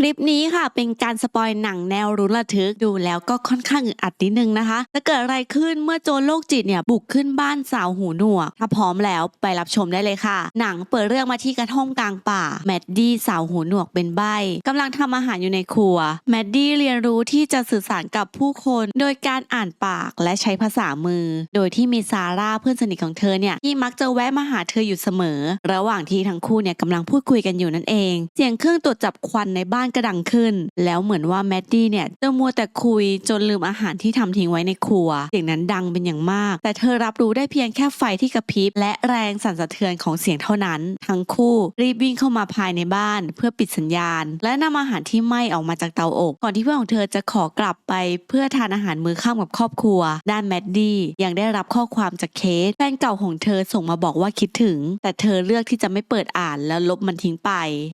คลิปนี้ค่ะเป็นการสปอยหนังแนวรุนระทึกดูแล้วก็ค่อนข้างอึดอัดนิดนึงนะคะ จะเกิดอะไรขึ้นเมื่อโจรโรคจิตเนี่ยบุกขึ้นบ้านสาวหูหนวก ถ้าพร้อมแล้วไปรับชมได้เลยค่ะ หนังเปิดเรื่องมาที่กระท่อมกลางป่า แมดดี้สาวหูหนวกเป็นใบ้กำลังทำอาหารอยู่ในครัว แมดดี้เรียนรู้ที่จะสื่อสารกับผู้คน โดยการอ่านปากและใช้ภาษามือ โดยที่มีซาร่าเพื่อนสนิทของเธอเนี่ยที่มักจะแวะมาหาเธออยู่เสมอ ระหว่างที่ทั้งคู่เนี่ยกำลังพูดคุยกันอยู่นั่นเอง เสียงเครื่องตรวจจับควันในบ้านก็ดังขึ้น แล้วเหมือนว่าแมดดี้เนี่ยจะมัวแต่คุยจนลืมอาหารที่ทำทิ้งไว้ในครัวเสียงนั้นดังเป็นอย่างมาก แต่เธอรับรู้ได้เพียงแค่ไฟที่กระพริบและแรงสั่นสะเทือนของเสียงเท่านั้น ทั้งคู่รีบวิ่งเข้ามาภายในบ้านเพื่อปิดสัญญาณ และนำอาหารที่ไหม้ออกมาจากเตาอบก่อนที่เพื่อนของเธอจะขอกลับไปเพื่อทานอาหารมื้อค่ำกับครอบครัว ด้านแมดดี้ยังได้รับข้อความจากเคสแฟนเก่าของเธอส่งมาบอกว่าคิดถึง แต่เธอเลือกที่จะไม่เปิดอ่านแล้วลบมันทิ้งไป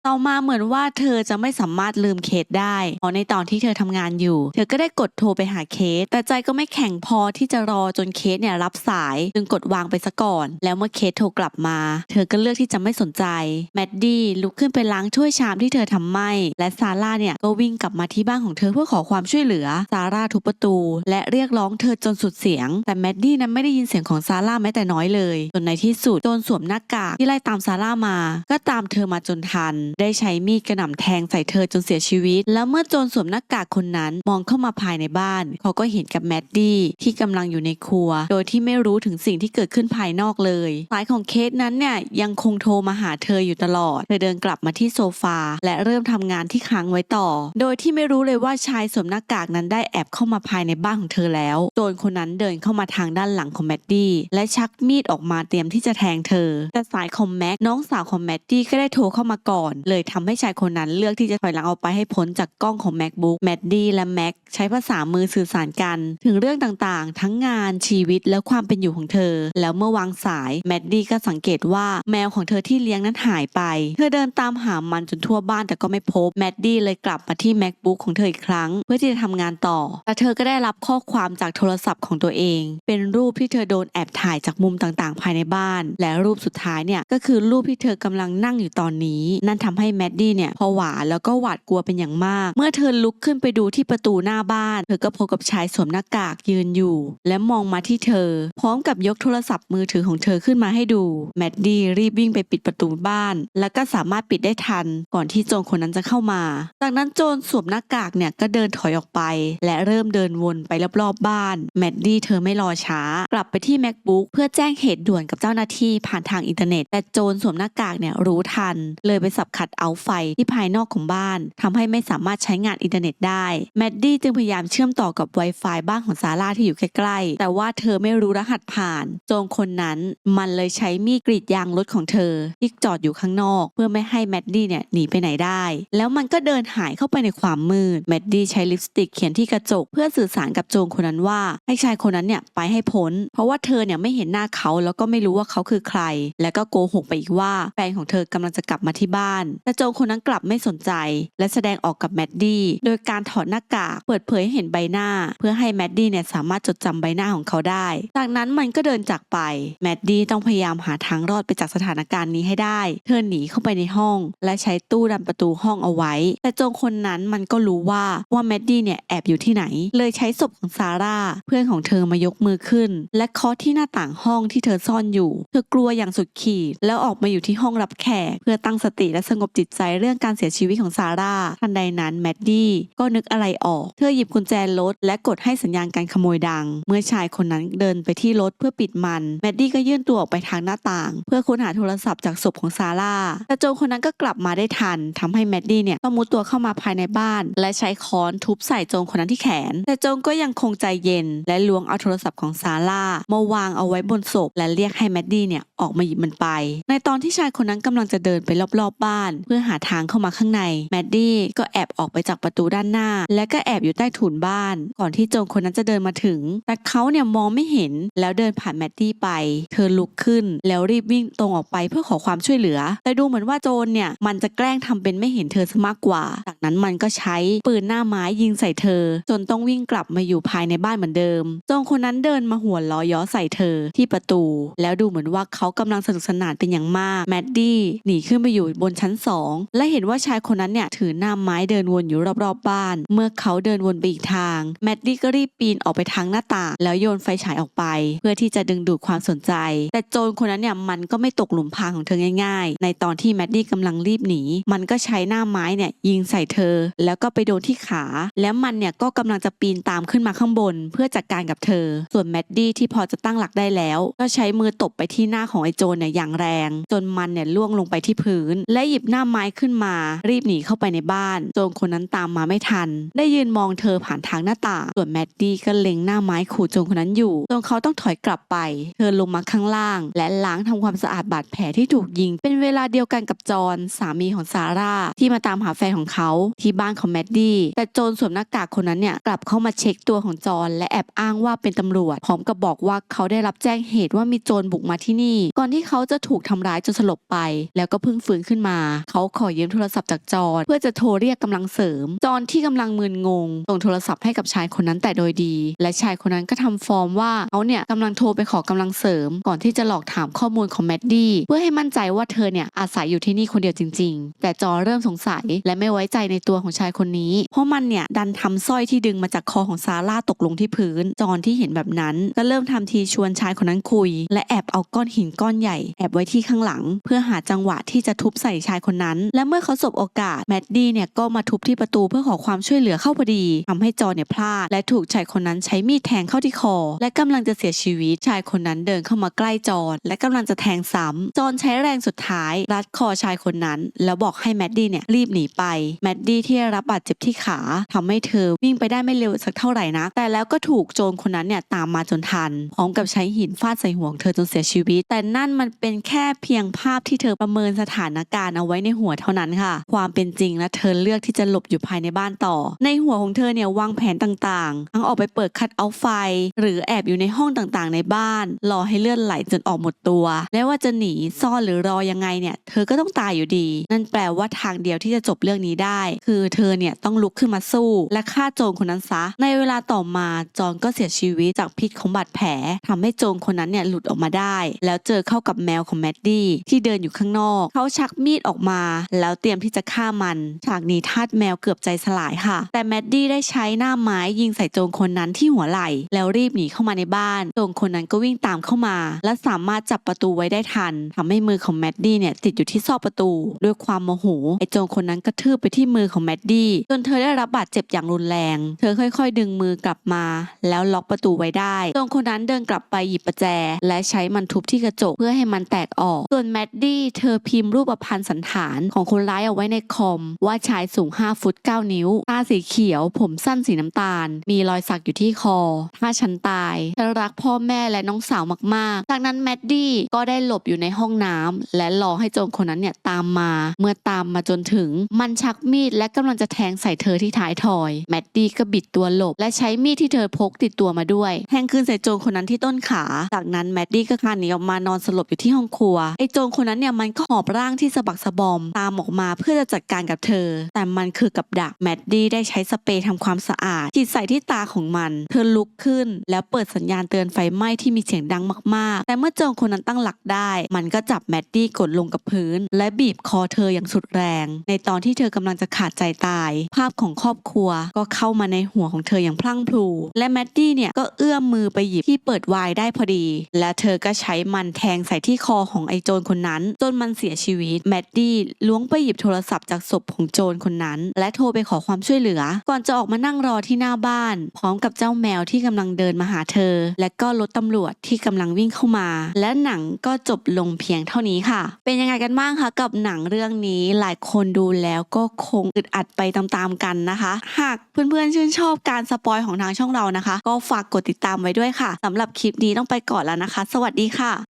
ต่อมาเหมือนว่าเธอจะไม่สามารถลืมเคสได้พราะในตอนที่เธอทำงานอยู่ เธอก็ได้กดโทรไปหาเคส แต่ใจก็ไม่แข็งพอที่จะรอจนเคสเนี่ยรับสาย จึงกดวางไปซะก่อน แล้วเมื่อเคสโทรกลับมา เธอก็เลือกที่จะไม่สนใจ แมดดี้ลุกขึ้นไปล้างถ้วยชามที่เธอทำไหมและซาร่าเนี่ยก็วิ่งกลับมาที่บ้านของเธอเพื่อขอความช่วยเหลือ ซาร่าทุบประตู และเรียกร้องเธอจนสุดเสียง แต่แมดดี้นั้นไม่ได้ยินเสียงของซาร่าแม้แต่น้อยเลย จนในที่สุดโจรสวมหน้ากากที่ไล่ตามซาร่ามา ก็ตามเธอมาจนทัน ได้ใช้มีดกระหน่ำแทงใส่เธอจนเสียชีวิต แล้วเมื่อโจรสวมหน้ากากคนนั้นมองเข้ามาภายในบ้าน เขาก็เห็นกับแมดดี้ที่กำลังอยู่ในครัว โดยที่ไม่รู้ถึงสิ่งที่เกิดขึ้นภายนอกเลยสายของเคสนั้นเนี่ยยังคงโทรมาหาเธออยู่ตลอด เธอเดินกลับมาที่โซฟา และเริ่มทำงานที่ค้างไว้ต่อ โดยที่ไม่รู้เลยว่าชายสวมหน้ากากนั้นได้แอบเข้ามาภายในบ้านของเธอแล้ว โจรคนนั้นเดินเข้ามาทางด้านหลังของแมดดี้และชักมีดออกมาเตรียมที่จะแทงเธอ แต่สายของแม็กน้องสาวของแมดดี้ก็ได้โทรเข้ามาก่อน เลยทำให้ชายคนนั้นเลือกที่จะถอยหลังออกไปให้พ้นจากกล้องของ macbook แมดดี้และแม็กใช้ภาษามือสื่อสารกัน ถึงเรื่องต่างๆ ทั้งงานชีวิตและความเป็นอยู่ของเธอ แล้วเมื่อวางสายแมดดี้ก็สังเกตว่าแมวของเธอที่เลี้ยงนั้นหายไป เธอเดินตามหามันจนทั่วบ้านแต่ก็ไม่พบแมดดี้เลยกลับมาที่ macbook ของเธออีกครั้ง เพื่อที่จะทำงานต่อ แต่เธอก็ได้รับข้อความจากโทรศัพท์ของตัวเอง เป็นรูปที่เธอโดนแอบถ่ายจากมุมต่างๆ ภายในบ้าน และรูปสุดท้ายเนี่ยก็คือรูปที่เธอกำลังนั่งอยู่ตอนนี้ นั่นทำให้แมดดี้เนี่ยผวาแล้วก็หวาดกลัวเป็นอย่างมาก เมื่อเธอลุกขึ้นไปดูที่ประตูหน้าบ้าน เธอก็พบกับชายสวมหน้ากากยืนอยู่ และมองมาที่เธอ พร้อมกับยกโทรศัพท์มือถือของเธอขึ้นมาให้ดูแมดดี้รีบวิ่งไปปิดประตูบ้าน แล้วก็สามารถปิดได้ทัน ก่อนที่โจรคนนั้นจะเข้ามา จากนั้นโจรสวมหน้ากากเนี่ยก็เดินถอยออกไป และเริ่มเดินวนไปรอบๆบ้านแมดดี้เธอไม่รอช้า กลับไปที่ macbook เพื่อแจ้งเหตุด่วนกับเจ้าหน้าที่ผ่านทางอินเทอร์เน็ต แต่โจรสวมหน้ากากเนี่ยรู้ทัน เลยไปสับขัดเอาไฟที่ภายนอกของบ้านทำให้ไม่สามารถใช้งานอินเทอร์เน็ตได้แมดดี้จึงพยายามเชื่อมต่อกับ Wi-Fi บ้านของซาร่าที่อยู่ใกล้ๆ แต่ว่าเธอไม่รู้รหัสผ่าน โจรคนนั้นมันเลยใช้มีดกรีดยางรถของเธอ ที่จอดอยู่ข้างนอก เพื่อไม่ให้แมดดี้เนี่ยหนีไปไหนได้ แล้วมันก็เดินหายเข้าไปในความมืดแมดดี้ใช้ลิปสติกเขียนที่กระจก เพื่อสื่อสารกับโจรคนนั้นว่า ให้ชายคนนั้นเนี่ยไปให้พ้น เพราะว่าเธอเนี่ยไม่เห็นหน้าเขาแล้วก็ไม่รู้ว่าเขาคือใคร แล้วก็โกหกไปอีกว่าแฟนของเธอกำลังจะกลับมาที่บ้าน แต่โจรคนนั้นกลับไม่สนใจและแสดงออกกับแมดดี้โดยการถอดหน้ากากเปิดเผยให้เห็นใบหน้า เพื่อให้แมดดี้เนี่ยสามารถจดจำใบหน้าของเขาได้ จากนั้นมันก็เดินจากไปแมดดี้ต้องพยายามหาทางรอดไปจากสถานการณ์นี้ให้ได้ เธอหนีเข้าไปในห้อง และใช้ตู้ดันประตูห้องเอาไว้ แต่โจรคนนั้นมันก็รู้ว่าว่าแมดดี้เนี่ยแอบอยู่ที่ไหน เลยใช้ศพของซาร่าเพื่อนของเธอมายกมือขึ้น และเคาะที่หน้าต่างห้องที่เธอซ่อนอยู่ เธอกลัวอย่างสุดขีด แล้วออกมาอยู่ที่ห้องรับแขกเพื่อตั้งสติและสงบจิตใจเรื่องการเสียชีวิตของซาร่าทันใดนั้นแมดดี้ก็นึกอะไรออก เธอหยิบกุญแจรถและกดให้สัญญาณการขโมยดัง เมื่อชายคนนั้นเดินไปที่รถเพื่อปิดมัน แมดดี้ก็ยื่นตัวออกไปทางหน้าต่าง เพื่อค้นหาโทรศัพท์จากศพของซาร่าแต่โจรคนนั้นก็กลับมาได้ทันทำให้แมดดี้เนี่ยต้องมุดตัวเข้ามาภายในบ้าน และใช้ค้อนทุบใส่โจรคนนั้นที่แขน แต่โจรก็ยังคงใจเย็น และล้วงเอาโทรศัพท์ของซาร่ามาวางเอาไว้บนศพ และเรียกให้แมดดี้เนี่ยออกมาหยิบมันไป ในตอนที่ชายคนนั้นกำลังจะเดินไปรอบๆบบ้าน เพื่อหาทางเข้ามาข้างในแมดดี้ก็แอบออกไปจากประตูด้านหน้า และก็แอบอยู่ใต้ถุนบ้าน ก่อนที่โจรคนนั้นจะเดินมาถึง แต่เขาเนี่ยมองไม่เห็นแล้วเดินผ่านแมดดี้ไป เธอลุกขึ้น แล้วรีบวิ่งตรงออกไปเพื่อขอความช่วยเหลือ แต่ดูเหมือนว่าโจรเนี่ยมันจะแกล้งทำเป็นไม่เห็นเธอซะมากกว่า จากนั้นมันก็ใช้ปืนหน้าไม้ยิงใส่เธอ จนต้องวิ่งกลับมาอยู่ภายในบ้านเหมือนเดิม โจรคนนั้นเดินมาหัวล้อย้อใส่เธอที่ประตู แล้วดูเหมือนว่าเขากำลังสนุกสนานเป็นอย่างมาก แมดดี้หนีขึ้นไปอยู่บนชั้นสองและเห็นว่าชายคนนั้นเนี่ยถือหน้าไม้เดินวนอยู่รอบๆบ้าน เมื่อเขาเดินวนไปอีกทาง แมดดี้ก็รีบปีนออกไปทางหน้าต่างแล้วโยนไฟฉายออกไป เพื่อที่จะดึงดูดความสนใจ แต่โจรคนนั้นเนี่ยมันก็ไม่ตกหลุมพรางของเธอง่าย ๆ ในตอนที่แมดดี้กำลังรีบหนี มันก็ใช้หน้าไม้เนี่ยยิงใส่เธอ แล้วก็ไปโดนที่ขา แล้วมันเนี่ยก็กำลังจะปีนตามขึ้นมาข้างบน เพื่อจัดการกับเธอ ส่วนแมดดี้ที่พอจะตั้งหลักได้แล้ว ก็ใช้มือตบไปที่หน้าของไอ้โจรเนี่ยอย่างแรง จนมันเนี่ยล่วงลงไปที่พื้น และหยิบหน้าไม้ขึ้นมา รีบหนีเข้าไปในบ้าน โจรคนนั้นตามมาไม่ทัน ได้ยืนมองเธอผ่านทางหน้าต่าง ส่วนแมดดี้ก็เล็งหน้าไม้ขู่โจรคนนั้นอยู่จนเขาต้องถอยกลับไป เธอลงมาข้างล่าง และล้างทำความสะอาดบาดแผลที่ถูกยิง เป็นเวลาเดียวกันกับจอห์นสามีของซาร่าที่มาตามหาแฟนของเขาที่บ้านของแมดดี้แต่โจรสวมหน้ากากคนนั้นเนี่ยกลับเข้ามาเช็คตัวของจอห์นและแอบอ้างว่าเป็นตำรวจพร้อมกับบอกว่าเขาได้รับแจ้งเหตุว่ามีโจรบุกมาที่นี่ ก่อนที่เขาจะถูกทำร้ายจนสลบไป แล้วก็เพิ่งฟื้นขึ้นมา เขาขอยืมโทรศัพท์จากจอห์นเพื่อจะโทรเรียกกำลังเสริม จอนที่กำลังมึนงงส่งโทรศัพท์ให้กับชายคนนั้นแต่โดยดี และชายคนนั้นก็ทำฟอร์มว่าเขาเนี่ยกำลังโทรไปขอกำลังเสริม ก่อนที่จะหลอกถามข้อมูลของแมดดี้เพื่อให้มั่นใจว่าเธอเนี่ยอาศัยอยู่ที่นี่คนเดียวจริง ๆ แต่จอเริ่มสงสัยและไม่ไว้ใจในตัวของชายคนนี้ เพราะมันเนี่ยดันทำสร้อยที่ดึงมาจากคอของซาร่าตกลงที่พื้น จอนที่เห็นแบบนั้น ก็เริ่มทำทีชวนชายคนนั้นคุย และแอบเอาก้อนหินก้อนใหญ่ แอบไว้ที่ข้างหลัง เพื่อหาจังหวะที่จะทุบใส่ชายคนนั้น และเมื่อเขาสบโอกาสแมดดี้เนี่ยก็มาทุบที่ประตูเพื่อขอความช่วยเหลือเข้าพอดีทำให้จอเนี่ยพลาด และถูกชายคนนั้นใช้มีดแทงเข้าที่คอ และกำลังจะเสียชีวิตชายคนนั้นเดินเข้ามาใกล้จอนและกำลังจะแทงซ้ำจอนใช้แรงสุดท้าย รัดคอชายคนนั้น แล้วบอกให้แมดดี้เนี่ยรีบหนีไปแมดดี้ที่ได้รับบาดเจ็บที่ขาทำให้เธอวิ่งไปได้ไม่เร็วสักเท่าไหร่นะแต่แล้วก็ถูกโจรคนนั้นเนี่ยตามมาจนทันพร้อมกับใช้หินฟาดใส่หัวเธอจนเสียชีวิต แต่นั่นมันเป็นแค่เพียงภาพที่เธอประเมินสถานการณ์เอาไว้ในหัวเท่านั้นค่ะ ความเป็นจริงและเธอเลือกที่จะหลบอยู่ภายในบ้านต่อ ในหัวของเธอเนี่ยวางแผนต่างๆ ทั้งออกไปเปิดคัดเอาไฟ หรือแอบอยู่ในห้องต่างๆ ในบ้าน รอให้เลือดไหลจนออกหมดตัว และว่าจะหนีซ่อนหรือรอยังไงเนี่ยเธอก็ต้องตายอยู่ดี นั่นแปลว่าทางเดียวที่จะจบเรื่องนี้ได้ คือเธอเนี่ยต้องลุกขึ้นมาสู้ และฆ่าโจรคนนั้นซะ ในเวลาต่อมาจอนก็เสียชีวิตจากพิษของบาดแผลทำให้โจรคนนั้นเนี่ยหลุดออกมาได้ แล้วเจอเข้ากับแมวของแมดดี้ที่เดินอยู่ข้างนอก เขาชักมีดออกมา แล้วเตรียมที่จะฆ่ามันฉากนี้ทาสแมวเกือบใจสลายค่ะ แต่แมดดี้ได้ใช้หน้าไม้ยิงใส่โจรคนนั้นที่หัวไหล่ แล้วรีบหนีเข้ามาในบ้าน โจรคนนั้นก็วิ่งตามเข้ามา และสามารถจับประตูไว้ได้ทันทำให้มือของแมดดี้เนี่ยติดอยู่ที่ซอกประตู ด้วยความโมโห ไอ้โจรคนนั้นกระทืบไปที่มือของแมดดี้จนเธอได้รับบาดเจ็บอย่างรุนแรง เธอค่อย ๆ ดึงมือกลับมา แล้วล็อกประตูไว้ได้ โจรคนนั้นเดินกลับไปหยิบประแจ และใช้มันทุบที่กระจกเพื่อให้มันแตกออก ส่วนแมดดี้เธอพิมพ์รูปพันธ์สันฐานของคนร้ายเอาไว้ในคอมว่าชายสูง 5 ฟุต 9 นิ้ว ตาสีเขียว ผมสั้นสีน้ำตาล มีรอยสักอยู่ที่คอ ถ้าฉันตายฉันรักพ่อแม่และน้องสาวมากๆ จากนั้นแมดดี้ก็ได้หลบอยู่ในห้องน้ำและรอให้โจรคนนั้นเนี่ยตามมา เมื่อตามมาจนถึง มันชักมีดและกำลังจะแทงใส่เธอที่ท้ายทอย แมดดี้ก็บิดตัวหลบ และใช้มีดที่เธอพกติดตัวมาด้วย แทงคืนใส่โจรคนนั้นที่ต้นขา จากนั้นแมดดี้ก็คลานหนีออกมานอนสลบอยู่ที่ห้องครัว ไอ้โจรคนนั้นเนี่ยมันก็หอบร่างที่สะบักสะบอมตามออกมาเพื่อจะจัดการกับเธอ แต่มันคือกับดักแมดดี้ได้ใช้สเปรย์ทำความสะอาดฉีดใส่ที่ตาของมัน เธอลุกขึ้น แล้วเปิดสัญญาณเตือนไฟไหม้ที่มีเสียงดังมากๆ แต่เมื่อโจรคนนั้นตั้งหลักได้ มันก็จับแมดดี้กดลงกับพื้น และบีบคอเธออย่างสุดแรง ในตอนที่เธอกำลังจะขาดใจตาย ภาพของครอบครัวก็เข้ามาในหัวของเธออย่างพลั่งพลู และแมดดี้เนี่ยก็เอื้อมมือไปหยิบที่เปิดวน์ได้พอดี และเธอก็ใช้มันแทงใส่ที่คอของไอ้โจรคนนั้น จนมันเสียชีวิต แมดดี้ล้วงไปหยิบโทรศัพท์จากศพพของโจรคนนั้น และโทรไปขอความช่วยเหลือ ก่อนจะออกมานั่งรอที่หน้าบ้าน พร้อมกับเจ้าแมวที่กำลังเดินมาหาเธอ และก็รถตำรวจที่กำลังวิ่งเข้ามา และหนังก็จบลงเพียงเท่านี้ค่ะ เป็นยังไงกันบ้างคะกับหนังเรื่องนี้หลายคนดูแล้วก็คงอึดอัดไปตามๆกันนะคะ หากเพื่อนๆชื่นชอบการสปอยของทางช่องเรานะคะ ก็ฝากกดติดตามไว้ด้วยค่ะสำหรับคลิปนี้ต้องไปก่อนแล้วนะคะ สวัสดีค่ะ